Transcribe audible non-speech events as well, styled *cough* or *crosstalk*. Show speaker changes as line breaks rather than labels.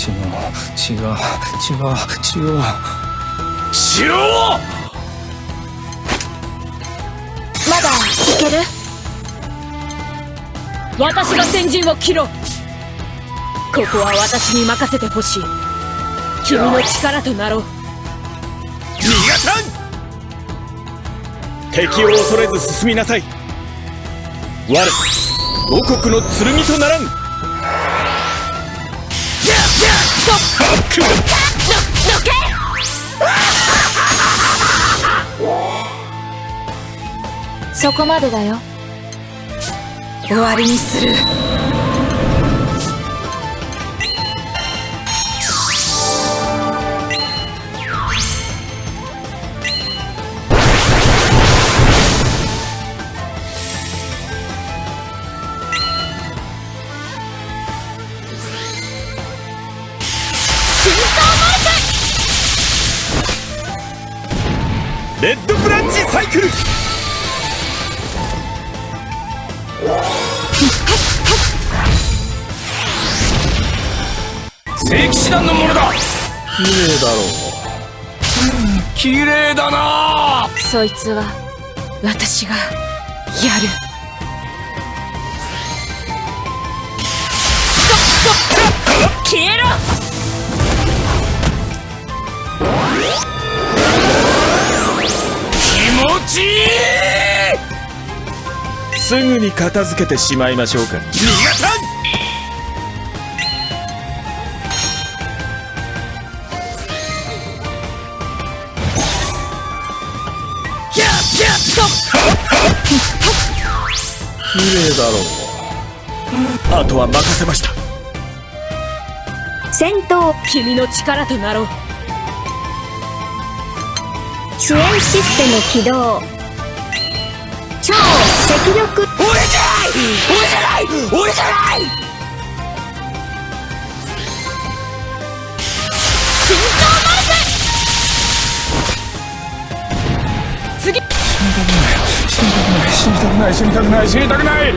違う。違う。違う。違う。
しろ
まだいける私が先陣を切ろう。ここは私に任せてほしい君の力となろう。
逃がさん敵を恐れず進みなさい我王国の剣とならん *laughs*
そこまでだよ。終わりにする。
レッドブランチサイクル。
聖騎士団のものだ。綺麗だろう綺麗だな。
そいつは私がやる
すぐに片付けてしまいましょうか。
逃がさん綺麗だろう。
あとは任せました。
戦闘
君の力となろう。
支援システム起動。超赤力。
俺じゃない！俺じゃない！俺じゃない！
次
死にたくない。死にたくない。死にたくない。死にたくない